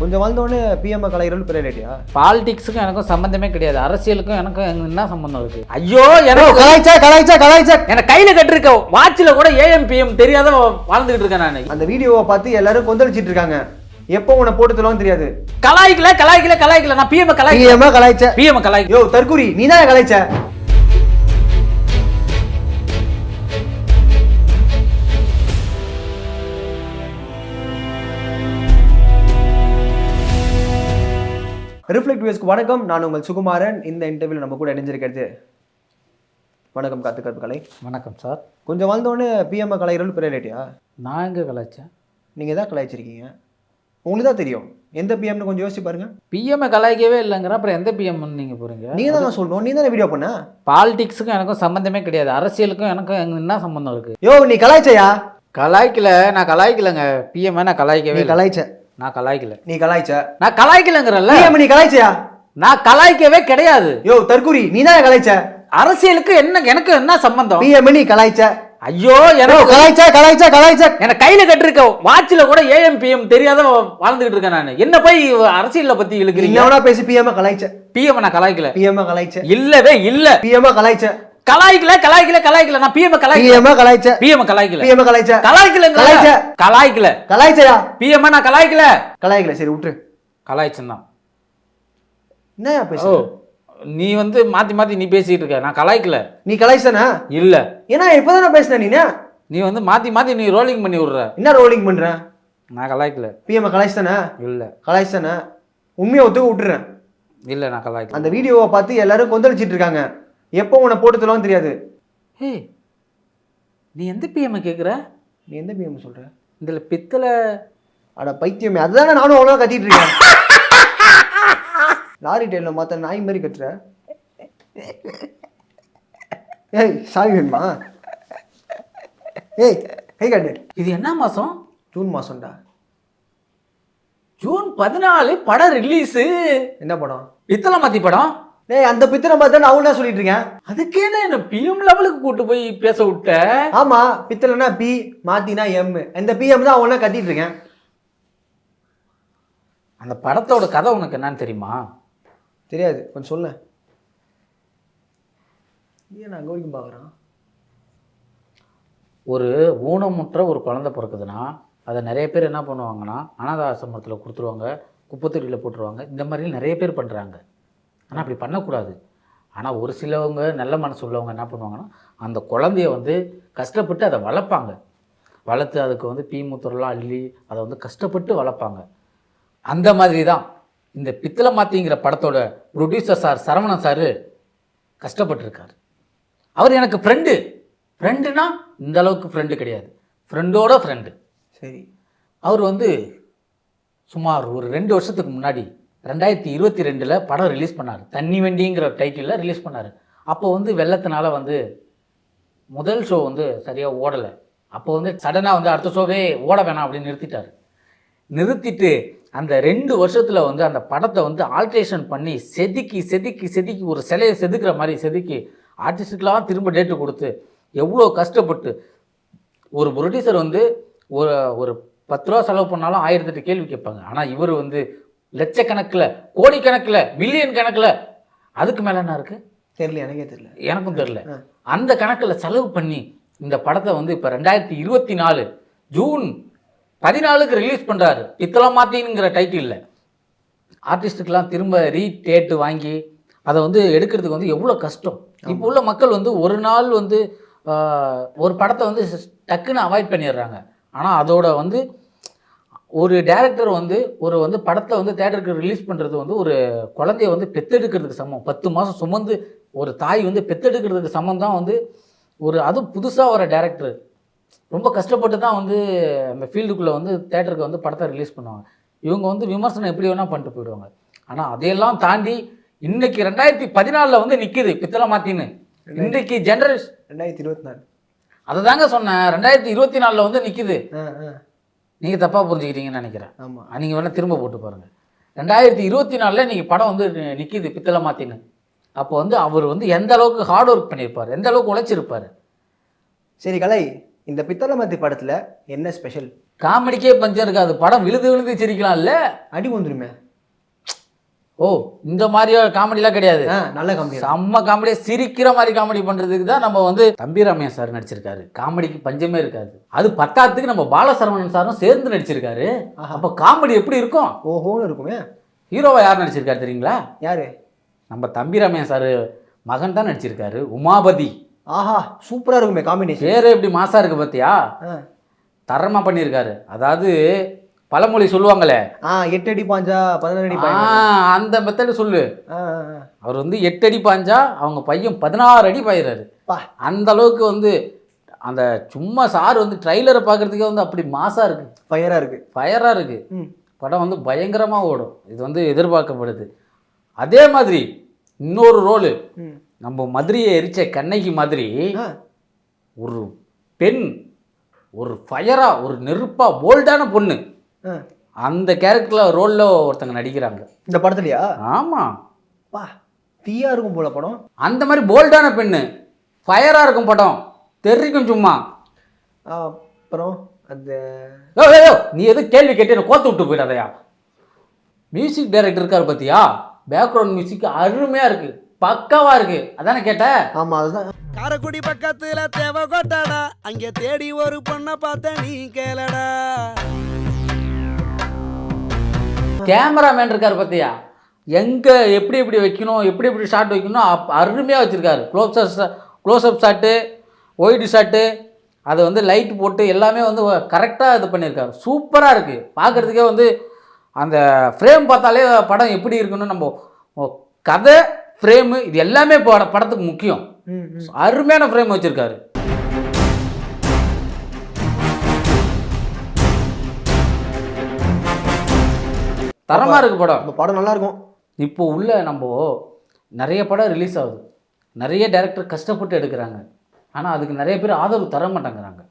கொஞ்சம் வந்தோடனே பிஎம் கலைஞர்கள் பிரைவேட்டியா பாலிடிக்ஸுக்கும் எனக்கும் சம்பந்தமே கிடையாது. அரசியலுக்கும் எனக்கும் எனக்கு என்ன சம்பந்தம் இருக்கு? ஐயோ எனக்கு கலாய்ச்சா கலாய்ச்சா கலாய்ச்சா எனக்கு கையில கட்டிருக்க வாட்சில் கூட ஏஎம்பிஎம் தெரியாத வாழ்ந்துகிட்டு இருக்கேன் நான். அந்த வீடியோவை பார்த்து எல்லாரும் கொந்தளிச்சிட்டு இருக்காங்க. எப்போ உன்னை போட்டு தருவான்னு தெரியாது. கலாய்க்கல கலாய்க்கல கலாய்க்கல. நான் பிஎம் கலாய்க்கல. பிஎம் கலாய்ச்ச. பிஎம் கலாய்க்க யோ தற்குறி நீ தான் கலாய்ச்ச? ரிஃப்ளெக்ட் வியூஸ்க்கு வணக்கம். நான் உங்கள் சுகுமாரன். இந்த இன்டர்வியூல நம்ம கூட இணைஞ்சிருக்கிறது வணக்கம் காத்து கற்பு கலை. வணக்கம் சார். கொஞ்சம் வந்தோடனே பிஎம் கலைஞர்கள் பிரைவேட்டியா நான் எங்க கலாய்ச்சேன்? நீங்கள் தான் கலாய்ச்சிருக்கீங்க? உங்களுக்கு தான் தெரியும். எந்த பிஎம்னு கொஞ்சம் யோசிச்சு பாருங்க. பிஎம் கலாய்க்கவே இல்லைங்கிற அப்புறம் எந்த பிஎம் நீங்க போறீங்க? நீங்க தான் சொல்லணும். நீ தானே வீடியோ பண்ண? பாலிடிக்ஸுக்கும் எனக்கும் சம்பந்தமே கிடையாது. அரசியலுக்கும் எனக்கும் எனக்கு என்ன சம்பந்தம் இருக்கு? யோ நீ கலாய்ச்சயா? கலாய்க்கல. நான் கலாய்க்கலங்க. பிஎம் நான் கலாய்க்கவே நீ இல்லை. கலாய்ச்ச. நான் கலாய்க்கல. நீ கலாய்ச்ச? நான் கலாய்க்கலங்கிறல்ல. நீ கலாய்ச்சயா? நான் கலாய்க்கவே கிடையாது. யோ தற்குறி நீ தான் கலாய்ச்ச? அரசியலுக்கு என்ன எனக்கு என்ன சம்பந்தம்? பிஎம் நீ கலாய்ச்ச? ஐயோ எனக்கு கலாய்ச்ச கலாய்ச்ச கலாய்ச்ச. எனக்கு கையில கட்டிருக்க வாட்சில் கூட ஏஎம்பிஎம் தெரியாத வாழ்ந்துகிட்டு இருக்கேன் நான். என்ன போய் அரசியல்ல பத்தி இழுக்கிறீங்க? இன்னவனா பேசி பிஎம் கலாய்ச்ச? பிஎம் நான் கலாய்க்கல. பிஎம் கலாய்ச்ச? இல்லவே இல்ல. பிஎம் கலாய்ச்ச? கலாய்க்கல கலாய்க்கல கலாய்க்கல. நான் பிஎம் கலாய்க்கல. பிஎம் கலாய்ச்ச. பிஎம் கலாய்க்கல. பிஎம் கலாய்ச்ச. கலாய்க்கலங்க கலாய்ச்ச. கலாய்க்கல. கலாய்ச்சயா? பிஎம் நான் கலாய்க்கல. கலாய்க்கல. சரி விட்டுரு. கலாய்ச்சந்தான். என்னயா ஓ பேச நீ வந்து மாத்தி மாத்தி நீ பேசிட்டு இருக்க. நான் கலாய்க்கல. நீ கலாய்ச்சனா? இல்ல. ஏன்னா இப்பதானே பேசின நீ நீ வந்து மாத்தி மாத்தி நீ ரோலிங் பண்ணி விடுற. என்ன ரோலிங் பண்ற? நான் கலாய்க்கல. பிஎம் கலாய்ச்சனா இல்ல. கலாய்ச்சனா உண்மையை ஒத்துக்க விட்டுறேன். இல்ல நான் கலாய்க்கல. அந்த வீடியோவை பார்த்து எல்லாரும் கொந்தளிச்சிட்டு இருக்காங்க. எப்போ உன்னை போட்டு தருவான்னு தெரியாது. ஏய் நீ எந்த பிஎம் கேக்குற? நீ எந்த பிஎம் சொல்ற? இதுல பித்தளை அட பைத்தியமே அதுதானே நானும் அவ்வளோ கத்திட்டு இருக்கேன். லாரி டெயில மாத்த நாய் மாதிரி கத்துற ஏய் சாவி வேணுமா? ஏய் கை காட்டு. இது என்ன மாசம்? ஜூன் மாசம்டா. ஜூன் பதினாலு படம் ரிலீஸு. என்ன படம்? பித்தளை மாத்தி படம். டேய் அந்த பித்தனை பார்த்து நான் அவன் தான் சொல்லிட்டு இருக்கேன். அதுக்கே என்ன பிஎம் லெவலுக்கு கூட்டு போய் பேச விட்ட? ஆமா பித்தளைனா பி மாத்தினா எம் இந்த பிஎம் தான் அவனா கத்திட்டு இருக்கேன். அந்த படத்தோட கதை உனக்கு என்னன்னு தெரியுமா? தெரியாது. கொஞ்சம் சொல்ல. ஏன் நான் அங்கே வரைக்கும் பார்க்குறான்? ஒரு ஊனமுற்ற ஒரு குழந்தை பிறக்குதுன்னா அதை நிறைய பேர் என்ன பண்ணுவாங்கன்னா அனாத ஆசிரமத்தில் கொடுத்துருவாங்க குப்பத்தொட்டியில் போட்டுருவாங்க. இந்த மாதிரி நிறைய பேர் பண்ணுறாங்க ஆனால் அப்படி பண்ணக்கூடாது. ஆனால் ஒரு சிலவங்க நல்ல மனசு உள்ளவங்க என்ன பண்ணுவாங்கன்னா அந்த குழந்தைய வந்து கஷ்டப்பட்டு அதை வளர்ப்பாங்க. வளர்த்து அதுக்கு வந்து பீமுத்துறலாம் அள்ளி அதை வந்து கஷ்டப்பட்டு வளர்ப்பாங்க. அந்த மாதிரி தான் இந்த பித்தளை மாத்திங்கிற படத்தோட ப்ரொடியூசர் சார் சரவணன் சார் கஷ்டப்பட்டிருக்காரு. அவர் எனக்கு ஃப்ரெண்டு ஃப்ரெண்டுனா இந்த அளவுக்கு ஃப்ரெண்டு கிடையாது. ஃப்ரெண்டோட ஃப்ரெண்டு சரி. அவர் வந்து சுமார் ஒரு ரெண்டு வருஷத்துக்கு முன்னாடி ரெண்டாயிரத்தி இருபத்தி ரெண்டில் படம் ரிலீஸ் பண்ணார். தண்ணி வண்டிங்கிற டைட்டிலில் ரிலீஸ் பண்ணார். அப்போ வந்து வெள்ளத்தினால வந்து முதல் ஷோ வந்து சரியாக ஓடலை. அப்போ வந்து சடனாக வந்து அடுத்த ஷோவே ஓட வேணாம் அப்படின்னு நிறுத்திட்டார். நிறுத்திட்டு அந்த ரெண்டு வருஷத்தில் வந்து அந்த படத்தை வந்து ஆல்ட்ரேஷன் பண்ணி செதுக்கி செதுக்கி செதுக்கி ஒரு சிலையை செதுக்கிற மாதிரி செதுக்கி ஆர்டிஸ்டுக்கெலாம் திரும்ப டேட்டு கொடுத்து எவ்வளோ கஷ்டப்பட்டு ஒரு ப்ரொடியூசர் வந்து ஒரு ஒரு பத்து ரூபா செலவு பண்ணாலும் ஆயிரத்தெட்டு கேள்வி கேட்பாங்க. ஆனால் இவர் வந்து லட்சக்கணக்கில் கோடிக்கணக்கில் மில்லியன் கணக்கில். அதுக்கு மேலே என்ன இருக்குது தெரியல எனக்கே தெரியல. எனக்கும் தெரில ஆ. அந்த கணக்கில் செலவு பண்ணி இந்த படத்தை வந்து இப்போ ரெண்டாயிரத்தி இருபத்தி நாலு ஜூன் பதினாலுக்கு ரிலீஸ் பண்ணுறாரு பித்தளமாத்திங்கிற டைட்டிலில் ஆர்டிஸ்ட்டுக்கெலாம் திரும்ப ரீடேட்டு வாங்கி அதை வந்து எடுக்கிறதுக்கு வந்து எவ்வளோ கஷ்டம். இப்போ உள்ள மக்கள் வந்து ஒரு நாள் வந்து ஒரு படத்தை வந்து டக்குன்னு அவாய்ட் பண்ணிடுறாங்க. ஆனால் அதோட வந்து ஒரு டேரக்டர் வந்து ஒரு வந்து படத்தை வந்து தேட்டருக்கு ரிலீஸ் பண்ணுறது வந்து ஒரு குழந்தைய வந்து பெத்தெடுக்கிறதுக்கு சமம். பத்து மாதம் சுமந்து ஒரு தாய் வந்து பெத்தெடுக்கிறதுக்கு சமம் தான் வந்து ஒரு அதுவும் புதுசாக வர டேரக்டர் ரொம்ப கஷ்டப்பட்டு தான் வந்து அந்த ஃபீல்டுக்குள்ளே வந்து தேட்டருக்கு வந்து படத்தை ரிலீஸ் பண்ணுவாங்க. இவங்க வந்து விமர்சனம் எப்படி வேணால் பண்ணிட்டு போயிடுவாங்க. ஆனால் அதையெல்லாம் தாண்டி இன்னைக்கு ரெண்டாயிரத்தி பதினாலில் வந்து நிற்கிது பித்தளை மாத்தின்னு. இன்றைக்கு ஜென்ரேஷன் ரெண்டாயிரத்தி இருபத்தி நாலு. அதை தாங்க சொன்னேன். ரெண்டாயிரத்தி இருபத்தி நாலில் வந்து நிற்கிது நீங்கள் தப்பாக புரிஞ்சுக்கிட்டீங்கன்னு நினைக்கிறேன். ஆமாம் நீங்கள் வேணால் திரும்ப போட்டு பாருங்கள் ரெண்டாயிரத்தி இருபத்தி நாலில் இன்றைக்கி படம் வந்து நிற்கிது பித்தளை மாத்தின்னு. அப்போ வந்து அவர் வந்து எந்த அளவுக்கு ஹார்ட் ஒர்க் பண்ணியிருப்பார் எந்த அளவுக்கு உழைச்சிருப்பார். சரி கலை இந்த பித்தளமத்தி படத்துல என்ன ஸ்பெஷல் காமெடிக்கே பஞ்சம் இருக்காது. படம் விழுது விழுந்து சிரிக்கலாம்ல? அடி வந்துருமே ஓ இந்த மாதிரி காமெடிலாம் கிடையாது. நல்ல காமெடி செம்ம காமெடியாக சிரிக்கிற மாதிரி காமெடி பண்ணுறதுக்கு தான் நம்ம வந்து தம்பிராமையா சார் நடிச்சிருக்காரு. காமெடிக்கு பஞ்சமே இருக்காது. அது பத்தாத்துக்கு நம்ம பாலசரவணன் சாரும் சேர்ந்து நடிச்சிருக்காரு. அப்போ காமெடி எப்படி இருக்கும்? ஓஹோன்னு இருக்குமே. ஹீரோவா யார் நடிச்சிருக்காரு தெரியுங்களா? யாரு? நம்ம தம்பிராமையா சார் மகன் தான் நடிச்சிருக்காரு. உமாபதி. ஆஹா சூப்பரா இருக்குமே காம்பினேஷன் பேரே எப்படி மாசா இருக்கு பார்த்தியா தரமா பண்ணியிருக்காரு. அதாவது பழமொழி சொல்லுவாங்களே. ஆ எட்டு அடி பாஞ்சா பதினாறு அடி அந்த மெத்தடு சொல்லு. அவர் வந்து எட்டு அடி பாஞ்சா அவங்க பையன் பதினாறு அடி பாயிறாரு. அந்த அளவுக்கு வந்து அந்த சும்மா சார் வந்து ட்ரைலரை பார்க்கறதுக்கே வந்து அப்படி மாசா இருக்கு. ஃபயரா இருக்கு. ஃபயராக இருக்கு. ம். படம் வந்து பயங்கரமாக ஓடும். இது வந்து எதிர்பார்க்கப்படுது. அதே மாதிரி இன்னொரு ரோலு நம்ம மதுரையை எரிச்ச கண்ணகி மாதிரி ஒரு பெண் ஒரு ஃபயரா ஒரு நெருப்பா போல்டான பொண்ணு. அந்த கேரக்டரில் ரோலில் ஒருத்தங்க நடிக்கிறாங்க. இந்த படத்துலயா? ஆமாம் பா தீயா இருக்கும் போல படம். அந்த மாதிரி போல்டான பெண்ணு. ஃபயராக இருக்கும் படம். தெரிக்கும் சும்மா. அப்புறம் அந்த நீ எதுவும் கேள்வி கேட்டு என்ன கோத்து விட்டு போயிடாதயா? மியூசிக் டைரக்டர் இருக்கார் பார்த்தியா பேக்ரவுண்ட் மியூசிக் அருமையாக இருக்கு. பக்காவா இருக்கு. அதானே கேட்ட? ஆமா அதுதான். காரைக்குடி பக்கத்துல தேவ கொட்டாடா அங்க தேடி ஒரு பொண்ணை பார்த்த நீ கேளடா. கேமராமேன் இருக்கார் பார்த்தியா எங்க எப்படி எப்படி வைக்கணும் எப்படி எப்படி ஷாட் வைக்கணும் அப் அருமையாக வச்சுருக்காரு. Close close up shot wide shot அதை வந்து லைட் போட்டு எல்லாமே வந்து கரெக்டாக இது பண்ணியிருக்காரு சூப்பராக இருக்குது பார்க்குறதுக்கே வந்து அந்த ஃப்ரேம் பார்த்தாலே படம் எப்படி இருக்குன்னு நம்ம கதை ஃப்ரேமு இது எல்லாமே பட படத்துக்கு முக்கியம். அருமையான ஃப்ரேம் வச்சுருக்காரு. தரமாக இருக்குது படம். நம்ம படம் நல்லா இருக்கும் இப்போ உள்ள நம்ம நிறைய படம் ரிலீஸ் ஆகுது. நிறைய டேரக்டர் கஷ்டப்பட்டு எடுக்கிறாங்க. ஆனால் அதுக்கு நிறைய பேர் ஆதரவு தர மாட்டேங்கிறாங்க.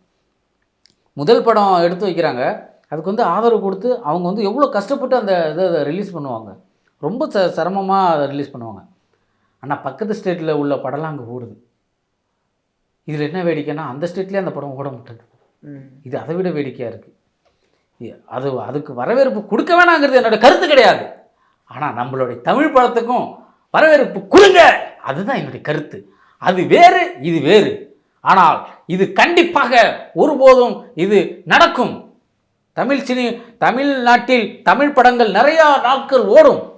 முதல் படம் எடுத்து வைக்கிறாங்க. அதுக்கு வந்து ஆதரவு கொடுத்து அவங்க வந்து எவ்வளோ கஷ்டப்பட்டு அந்த இதை ரிலீஸ் பண்ணுவாங்க. ரொம்ப ச சிரமமாக அதை ரிலீஸ் பண்ணுவாங்க. ஆனால் பக்கத்து ஸ்டேட்டில் உள்ள படம்லாம் அங்கே ஓடுது. இதில் என்ன வேடிக்கைன்னா அந்த ஸ்டேட்லேயே அந்த படம் ஓட மாட்டேங்குது. இது அதை விட வேடிக்கையாக இருக்குது அது அதுக்கு வரவேற்பு கொடுக்க வேணாங்கிறது என்னோட கருத்து கிடையாது. ஆனால் நம்மளுடைய தமிழ் படத்துக்கும் வரவேற்பு கொடுங்க. அதுதான் என்னுடைய கருத்து. அது வேறு இது வேறு. ஆனால் இது கண்டிப்பாக ஒருபோதும் இது நடக்கும். தமிழ் சினி தமிழ்நாட்டில் தமிழ் படங்கள் நிறையா நாட்கள் ஓடும்.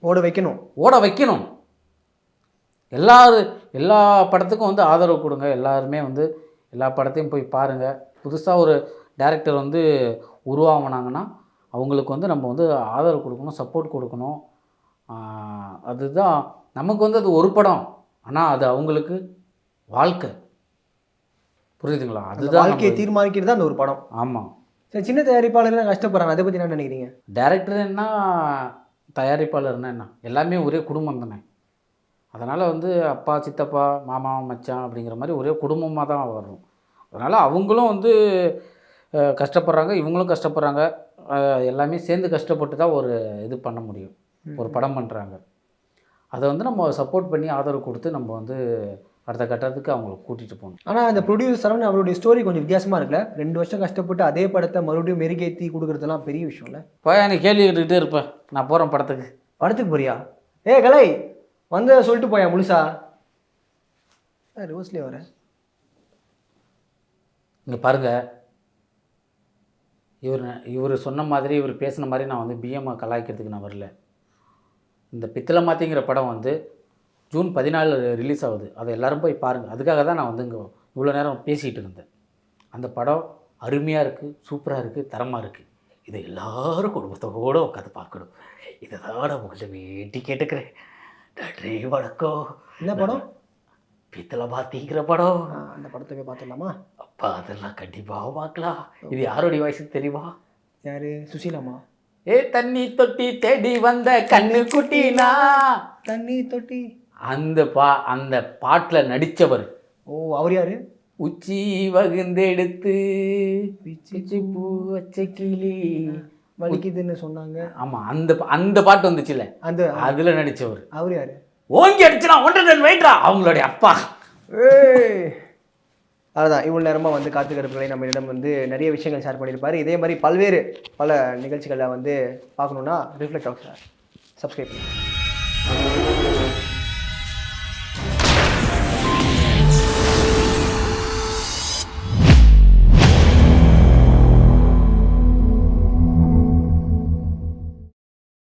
ஓட வைக்கணும். ஓட வைக்கணும். எல்லாரு எல்லா படத்துக்கும் வந்து ஆதரவு கொடுங்க. எல்லாருமே வந்து எல்லா படத்தையும் போய் பாருங்கள் புதுசாக ஒரு டைரக்டர் வந்து உருவாகினாங்கன்னா அவங்களுக்கு வந்து நம்ம வந்து ஆதரவு கொடுக்கணும் சப்போர்ட் கொடுக்கணும். அதுதான் நமக்கு வந்து அது ஒரு படம். ஆனால் அது அவங்களுக்கு வாழ்க்கை. புரியுதுங்களா? அதுதான் வாழ்க்கையை தீர்மானிக்கிறது தான் அந்த ஒரு படம். ஆமாம் சரி சின்ன தயாரிப்பாளர்கள் கஷ்டப்படுறாங்க. அதை பத்தி என்ன நினைக்கிறீங்க? டைரக்டர் என்ன தயாரிப்பாளர்னா என்ன? எல்லாமே ஒரே குடும்பம் தானே. அதனால் வந்து அப்பா சித்தப்பா மாமா மச்சான் அப்படிங்கிற மாதிரி ஒரே குடும்பமாக தான் வரும் அதனால் அவங்களும் வந்து கஷ்டப்படுறாங்க இவங்களும் கஷ்டப்படுறாங்க. எல்லாமே சேர்ந்து கஷ்டப்பட்டு தான் ஒரு இது பண்ண முடியும். ஒரு படம் பண்ணுறாங்க அதை வந்து நம்ம சப்போர்ட் பண்ணி ஆதரவு கொடுத்து நம்ம வந்து அடுத்த கட்டத்துக்கு அவங்கள கூட்டிகிட்டு போகணும். ஆனா அந்த ப்ரொடியூசர் சரவணன் அவருடைய ஸ்டோரி கொஞ்சம் வித்தியாசமா இருக்குல்ல? ரெண்டு வருஷம் கஷ்டப்பட்டு அதே படத்தை மறுபடியும் மெருகேத்தி கொடுக்கறதெல்லாம் பெரிய விஷயம்ல போய் நீ கேள்வி கேட்டுக்கிட்டே இருப்பேன் நான் போகிறேன் படத்துக்கு. படத்துக்கு போறியா? ஏ கலை வந்து சொல்லிட்டு போயா முழுசா? ரிவர்ஸ்லேயே வர. இங்கே பாருங்க. இவர் இவர் சொன்ன மாதிரி இவர் பேசின மாதிரி நான் வந்து பிஎம்ஐ கலாய்க்கிறதுக்கு நான் வரல. இந்த பித்தளை மாத்திங்கிற படம் வந்து ஜூன் பதினாலு ரிலீஸ் ஆகுது. அதை எல்லோரும் போய் பாருங்கள் அதுக்காக தான் நான் வந்து இங்கே இவ்வளோ நேரம் பேசிகிட்டு இருந்தேன். அந்த படம் அருமையாக இருக்குது சூப்பராக இருக்குது தரமாக இருக்குது இதை எல்லோரும் குடும்பத்தோடு உட்காந்து பார்க்கணும். இதை தான் நான் உங்கள்கிட்ட வேண்டி கேட்டுக்கிறேன். நன்றி வணக்கம். என்ன படம்? பித்தளை மாத்திங்கிற படம். அந்த படத்தை போய் பார்த்துடலாமா? அப்பா அதெல்லாம் கண்டிப்பாக பார்க்கலாம். இது யாருடைய வயசு தெரியுமா? யாரு? சுசீலாமா? ஏ தண்ணி தொட்டி தேடி வந்த கண்ணு குட்டினா. தண்ணி தொட்டி. அந்த பா அந்த பாட்டில் நடித்தவர் ஓ அவர் யாரு? உச்சி வகுந்தெடுத்து பிச்சி பூ வச்ச கிளி. வலிக்குதுன்னு சொன்னாங்க. ஆமாம் அந்த அந்த பாட்டு வந்துச்சுல்ல. அந்த அதில் நடித்தவர் அவர் யாரு? ஓங்கி அடிச்சுனா ஒன்றரை டன் வெயிட்ரா? அவங்களுடைய அப்பா. அதுதான் இவ்வளோ நேரமாக வந்து காத்துக்கிறப்புகளை நம்மளிடம் வந்து நிறைய விஷயங்கள் ஷேர் பண்ணியிருப்பாரு. இதே மாதிரி பல்வேறு பல நிகழ்ச்சிகளை வந்து பார்க்கணுன்னா ரிஃப்ளெக்ட் ஆஃப் சப்ஸ்கிரைப் பண்ணுங்கள்